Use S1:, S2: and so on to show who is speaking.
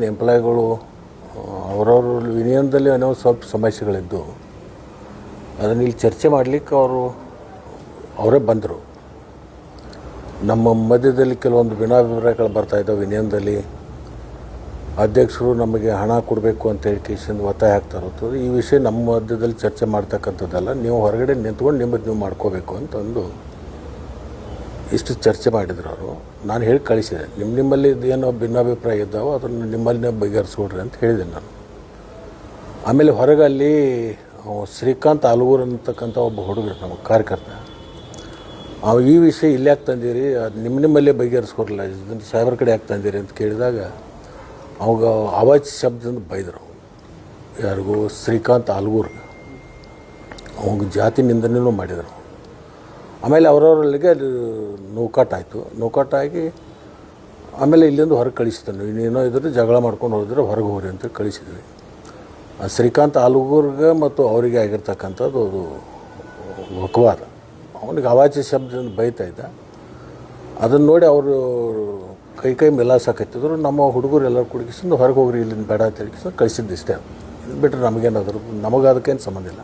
S1: ಎಂಪ್ಲಾಯಿಗಳು ಅವರವ್ರ ಯೂನಿಯನ್ದಲ್ಲಿ ಏನೋ ಸ್ವಲ್ಪ ಸಮಸ್ಯೆಗಳಿದ್ದು, ಅದನ್ನು ಇಲ್ಲಿ ಚರ್ಚೆ ಮಾಡಲಿಕ್ಕೆ ಅವರು, ಅವರೇ ಬಂದರು. ನಮ್ಮ ಮಧ್ಯದಲ್ಲಿ ಕೆಲವೊಂದು ಭಿನ್ನಾಭಿಪ್ರಾಯಗಳು ಬರ್ತಾ ಇದ್ದಾವೆ ಯೂನಿಯನ್ದಲ್ಲಿ ಅಧ್ಯಕ್ಷರು ನಮಗೆ ಹಣ ಕೊಡಬೇಕು ಅಂತ ಹೇಳಿ ಕೇಸಿಂದ ಒತ್ತಾಯ ಆಗ್ತಾ ಇರೋದು. ಈ ವಿಷಯ ನಮ್ಮ ಮಧ್ಯದಲ್ಲಿ ಚರ್ಚೆ ಮಾಡ್ತಕ್ಕಂಥದ್ದಲ್ಲ, ನೀವು ಹೊರಗಡೆ ನಿಂತ್ಕೊಂಡು ನಿಮ್ಮದು ನೀವು ಮಾಡ್ಕೋಬೇಕು ಅಂತಂದು ಇಷ್ಟು ಚರ್ಚೆ ಮಾಡಿದ್ರು ಅವರು. ನಾನು ಹೇಳಿ ಕಳಿಸಿದೆ. ನಿಮ್ಮ ನಿಮ್ಮಲ್ಲಿ ಏನೋ ಭಿನ್ನಾಭಿಪ್ರಾಯ ಇದ್ದಾವೋ ಅದನ್ನು ನಿಮ್ಮಲ್ಲಿ ಬಗೆಹರಿಸ್ಕೊಡ್ರಿ ಅಂತ ಹೇಳಿದೆ ನಾನು. ಆಮೇಲೆ ಹೊರಗೆ ಅವ ಶ್ರೀಕಾಂತ್ ಆಲೂರು ಅಂತಕ್ಕಂಥ ಒಬ್ಬ ಹುಡುಗರು ನಮ್ಮ ಕಾರ್ಯಕರ್ತ. ಅವ ಈ ವಿಷಯ ಇಲ್ಲಿ ಯಾಕೆ ತಂದಿರಿ? ಅದು ನಿಮ್ಮ ನಿಮ್ಮಲ್ಲೇ ಬಗೆಹರಿಸ್ಕೊಡಲ್ಲ ಇದನ್ನು ಸಾಹೇಬ್ರ ಕಡೆ ಯಾಕೆ ತಂದಿರಿ ಅಂತ ಕೇಳಿದಾಗ ಅವಾಗ ಆವಾಜ್ ಶಬ್ದದಿಂದ ಬೈದರು ಯಾರಿಗೂ ಶ್ರೀಕಾಂತ್ ಆಲ್ಗೂರ್ಗೆ ಅವಾಗ ಜಾತಿ ನಿಂದನೆಯೂ ಮಾಡಿದರು. ಆಮೇಲೆ ಅವರವರಲ್ಲಿಗೆ ಅದು ನೂಕಾಟ ಆಯಿತು ನೂಕಾಟ ಆಗಿ ಆಮೇಲೆ ಇಲ್ಲಿಂದ ಹೊರಗೆ ಕಳಿಸಿದ್ರು. ಇನ್ನೇನೋ ಇದ್ರೆ ಜಗಳ ಮಾಡ್ಕೊಂಡು ಹೋದ್ರೆ ಹೊರಗೆ ಹೋಗ್ರಿ ಅಂತ ಕಳಿಸಿದ್ವಿ. ಶ್ರೀಕಾಂತ್ ಆಲೂಗೂರ್ಗೆ ಮತ್ತು ಅವರಿಗೆ ಆಗಿರ್ತಕ್ಕಂಥದ್ದು ಅದು ವಕವಾದ. ಅವನಿಗೆ ಅವಾಚ್ಯ ಶಬ್ದದಿಂದ ಬೈತಾ ಇದ್ದ. ಅದನ್ನು ನೋಡಿ ಅವರು ಕೈ ಕೈ ಮೆಲಾಸಕತ್ತಿದ್ರು ನಮ್ಮ ಹುಡುಗರು ಎಲ್ಲರೂ ಕುಡುಕಿಸಿಂದ ಹೊರಗೆ ಹೋಗ್ರಿ, ಇಲ್ಲಿಂದ ಬೇಡ ಅಂತ ಹೇಳಿ ಕಳಿಸಿದ್ದು ಇಷ್ಟೇ. ಇದು ಬಿಟ್ಟರೆ ನಮಗೇನಾದರೂ ನಮಗೆ ಅದಕ್ಕೇನು ಸಂಬಂಧ ಇಲ್ಲ.